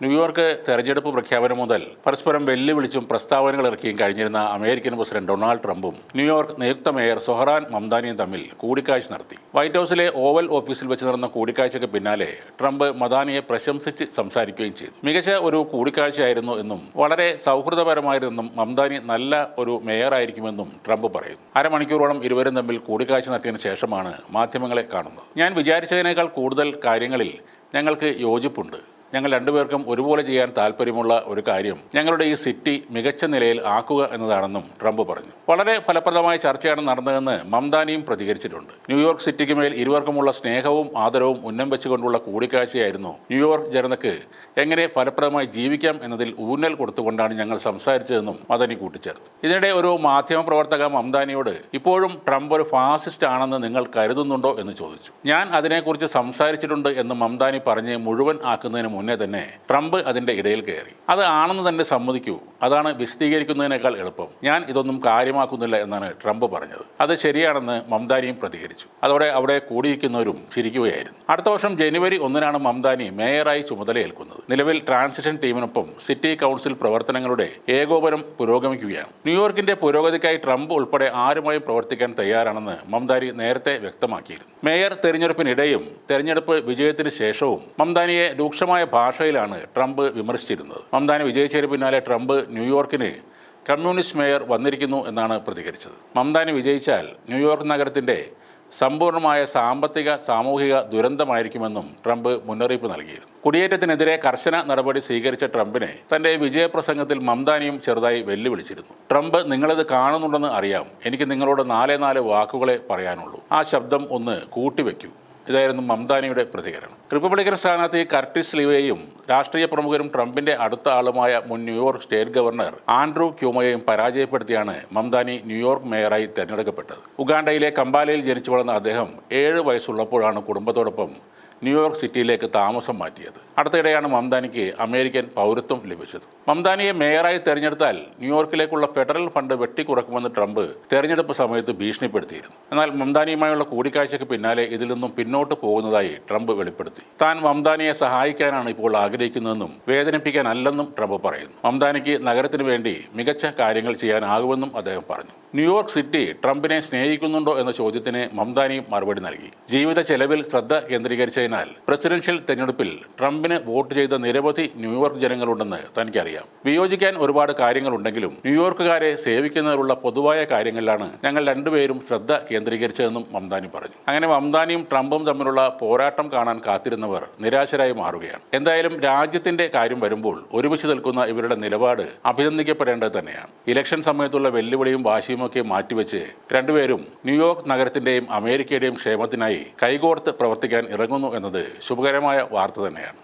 New York തെരഞ്ഞെടുപ്പ് പ്രഖ്യാപനം മുതൽ പരസ്പരം വെല്ലുവിളിച്ചും പ്രസ്താവനകൾ ഇറക്കിയും കഴിഞ്ഞിരുന്ന അമേരിക്കൻ പ്രസിഡന്റ് ഡൊണാൾഡ് ട്രംപും ന്യൂയോർക്ക് നിയുക്ത മേയർ സൊഹറാൻ മംദാനിയും തമ്മിൽ കൂടിക്കാഴ്ച നടത്തി. വൈറ്റ് ഹൌസിലെ ഓവൽ ഓഫീസിൽ വെച്ച് നടന്ന കൂടിക്കാഴ്ചയ്ക്ക് പിന്നാലെ ട്രംപ് മദാനിയെ പ്രശംസിച്ച് സംസാരിക്കുകയും ചെയ്തു. മികച്ച ഒരു കൂടിക്കാഴ്ചയായിരുന്നു എന്നും വളരെ സൗഹൃദപരമായിരുന്നെന്നും മംദാനി നല്ല ഒരു മേയറായിരിക്കുമെന്നും ട്രംപ് പറയുന്നു. അരമണിക്കൂറോളം ഇരുവരും തമ്മിൽ കൂടിക്കാഴ്ച നടത്തിയതിനു ശേഷമാണ് മാധ്യമങ്ങളെ കാണുന്നത്. ഞാൻ വിചാരിച്ചതിനേക്കാൾ കൂടുതൽ കാര്യങ്ങളിൽ ഞങ്ങൾക്ക് യോജിപ്പുണ്ട്. ഞങ്ങൾ രണ്ടുപേർക്കും ഒരുപോലെ ചെയ്യാൻ താല്പര്യമുള്ള ഒരു കാര്യം ഞങ്ങളുടെ ഈ സിറ്റി മികച്ച നിലയിൽ ആക്കുക എന്നതാണെന്നും ട്രംപ് പറഞ്ഞു. വളരെ ഫലപ്രദമായ ചർച്ചയാണ് നടന്നതെന്ന് മംദാനിയും പ്രതികരിച്ചിട്ടുണ്ട്. ന്യൂയോർക്ക് സിറ്റിക്ക് മേൽ ഇരുവർക്കുമുള്ള സ്നേഹവും ആദരവും ഉന്നം വെച്ചുകൊണ്ടുള്ള കൂടിക്കാഴ്ചയായിരുന്നു ന്യൂയോർക്ക് ജനതയ്ക്ക് എങ്ങനെ ഫലപ്രദമായി ജീവിക്കാം എന്നതിൽ ഊന്നൽ കൊടുത്തുകൊണ്ടാണ് ഞങ്ങൾ സംസാരിച്ചതെന്നും മദനി കൂട്ടിച്ചേർത്തു. ഇതിനിടെ ഒരു മാധ്യമ പ്രവർത്തക മംദാനിയോട് ഇപ്പോഴും ട്രംപ് ഒരു ഫാസിസ്റ്റ് ആണെന്ന് നിങ്ങൾ കരുതുന്നുണ്ടോ? എന്ന് ചോദിച്ചു. ഞാൻ അതിനെക്കുറിച്ച് സംസാരിച്ചിട്ടുണ്ട് എന്ന് മംദാനി പറഞ്ഞ് മുഴുവൻ ആക്കുന്നതിന് മുന്നേ തന്നെ ട്രംപ് അതിന്റെ ഇടയിൽ കയറി. അത് ആണെന്ന് തന്നെ സമ്മതിക്കൂ. അതാണ് വിശദീകരിക്കുന്നതിനേക്കാൾ എളുപ്പം. ഞാൻ ഇതൊന്നും കാര്യമാക്കുന്നില്ല എന്നാണ് ട്രംപ് പറഞ്ഞത്. അത് ശരിയാണെന്ന് മംദാനിയും പ്രതികരിച്ചു. അതോടെ അവിടെ കൂടിയിരിക്കുന്നവരും ചിരിക്കുകയായിരുന്നു. അടുത്ത വർഷം ജനുവരി ഒന്നിനാണ് മംദാനി മേയറായി ചുമതലയേൽക്കുന്നത്. നിലവിൽ ട്രാൻസിഷൻ ടീമിനൊപ്പം സിറ്റി കൗൺസിൽ പ്രവർത്തനങ്ങളുടെ ഏകോപനം പുരോഗമിക്കുകയാണ്. ന്യൂയോർക്കിന്റെ പുരോഗതിക്കായി ട്രംപ് ഉൾപ്പെടെ ആരുമായും പ്രവർത്തിക്കാൻ തയ്യാറാണെന്ന് മംദാനി നേരത്തെ വ്യക്തമാക്കിയിരുന്നു. മേയർ തെരഞ്ഞെടുപ്പിനിടെയും തെരഞ്ഞെടുപ്പ് വിജയത്തിന് ശേഷവും മംദാനിയെ രൂക്ഷമായ ഭാഷയിലാണ് ട്രംപ് വിമർശിച്ചിരുന്നത്. മംദാനി വിജയിച്ചതിന് പിന്നാലെ ട്രംപ് ന്യൂയോർക്കിന് കമ്മ്യൂണിസ്റ്റ് മേയർ വന്നിരിക്കുന്നു എന്നാണ് പ്രതികരിച്ചത്. മംദാനി വിജയിച്ചാൽ ന്യൂയോർക്ക് നഗരത്തിന്റെ സമ്പൂർണമായ സാമ്പത്തിക സാമൂഹിക ദുരന്തമായിരിക്കുമെന്നും ട്രംപ് മുന്നറിയിപ്പ് നൽകിയിരുന്നു. കുടിയേറ്റത്തിനെതിരെ കർശന നടപടി സ്വീകരിച്ച ട്രംപിനെ തന്റെ വിജയപ്രസംഗത്തിൽ മംദാനിയും ചെറുതായി വെല്ലുവിളിച്ചിരുന്നു. ട്രംപ് നിങ്ങളിത് കാണുന്നുണ്ടെന്ന് അറിയാം. എനിക്ക് നിങ്ങളോട് നാലേ നാല് വാക്കുകളെ പറയാനുള്ളൂ. ആ ശബ്ദം ഒന്ന് കൂട്ടിവെക്കൂ. ഇതായിരുന്നു മംദാനിയുടെ പ്രതികരണം. റിപ്പബ്ലിക്കൻ സ്ഥാനാർത്ഥി കർട്ടിസ് ലിവേയും രാഷ്ട്രീയ പ്രമുഖരും ട്രംപിന്റെ അടുത്ത ആളുമായ മുൻ New York state governor Andrew ക്യൂമയെയും പരാജയപ്പെടുത്തിയാണ് മംദാനി ന്യൂയോർക്ക് മേയറായി തെരഞ്ഞെടുക്കപ്പെട്ടത്. ഉഗാണ്ടയിലെ കമ്പാലയിൽ ജനിച്ചു വളർന്ന അദ്ദേഹം ഏഴ് വയസ്സുള്ളപ്പോഴാണ് കുടുംബത്തോടൊപ്പം ന്യൂയോർക്ക് സിറ്റിയിലേക്ക് താമസം മാറ്റിയത്. അടുത്തിടെയാണ് മംദാനിക്ക് അമേരിക്കൻ പൗരത്വം ലഭിച്ചത്. മംദാനിയെ മേയറായി തെരഞ്ഞെടുത്താൽ ന്യൂയോർക്കിലേക്കുള്ള ഫെഡറൽ ഫണ്ട് വെട്ടിക്കുറക്കുമെന്ന് ട്രംപ് തെരഞ്ഞെടുപ്പ് സമയത്ത് ഭീഷണിപ്പെടുത്തിയിരുന്നു. എന്നാൽ മംദാനിയുമായുള്ള കൂടിക്കാഴ്ചയ്ക്ക് പിന്നാലെ ഇതിൽ നിന്നും പിന്നോട്ട് പോകുന്നതായി ട്രംപ് വെളിപ്പെടുത്തി. താൻ മംദാനിയെ സഹായിക്കാനാണ് ഇപ്പോൾ ആഗ്രഹിക്കുന്നതെന്നും വേദനിപ്പിക്കാനല്ലെന്നും ട്രംപ് പറയുന്നു. മംദാനിക്ക് നഗരത്തിനു വേണ്ടി മികച്ച കാര്യങ്ങൾ ചെയ്യാനാകുമെന്നും അദ്ദേഹം പറഞ്ഞു. ന്യൂയോർക്ക് സിറ്റി ട്രംപിനെ സ്നേഹിക്കുന്നുണ്ടോ എന്ന ചോദ്യത്തിന് മംദാനി മറുപടി നൽകി. ജീവിത ചെലവിൽ ശ്രദ്ധ കേന്ദ്രീകരിച്ചതിനാൽ പ്രസിഡൻഷ്യൽ തെരഞ്ഞെടുപ്പിൽ ട്രംപിന് വോട്ട് ചെയ്ത നിരവധി ന്യൂയോർക്ക് ജനങ്ങളുണ്ടെന്ന് തനിക്കറിയാം. വിയോജിക്കാൻ ഒരുപാട് കാര്യങ്ങളുണ്ടെങ്കിലും ന്യൂയോർക്കുകാരെ സേവിക്കുന്നതിനുള്ള പൊതുവായ കാര്യങ്ങളിലാണ് ഞങ്ങൾ രണ്ടുപേരും ശ്രദ്ധ കേന്ദ്രീകരിച്ചതെന്നും മംദാനി പറഞ്ഞു. അങ്ങനെ മംദാനിയും ട്രംപും തമ്മിലുള്ള പോരാട്ടം കാണാൻ കാത്തിരുന്നവർ നിരാശരായി മാറുകയാണ്. എന്തായാലും രാജ്യത്തിന്റെ കാര്യം വരുമ്പോൾ ഒരുമിച്ച് നിൽക്കുന്ന ഇവരുടെ നിലപാട് അഭിനന്ദിക്കപ്പെടേണ്ടത് തന്നെയാണ്. ഇലക്ഷൻ സമയത്തുള്ള വെല്ലുവിളിയും വാശിയുമൊക്കെ മാറ്റിവെച്ച് രണ്ടുപേരും ന്യൂയോർക്ക് നഗരത്തിന്റെയും അമേരിക്കയുടെയും ക്ഷേമത്തിനായി കൈകോർത്ത് പ്രവർത്തിക്കാൻ ഇറങ്ങുന്നു എന്നത് ശുഭകരമായ വാർത്ത തന്നെയാണ്.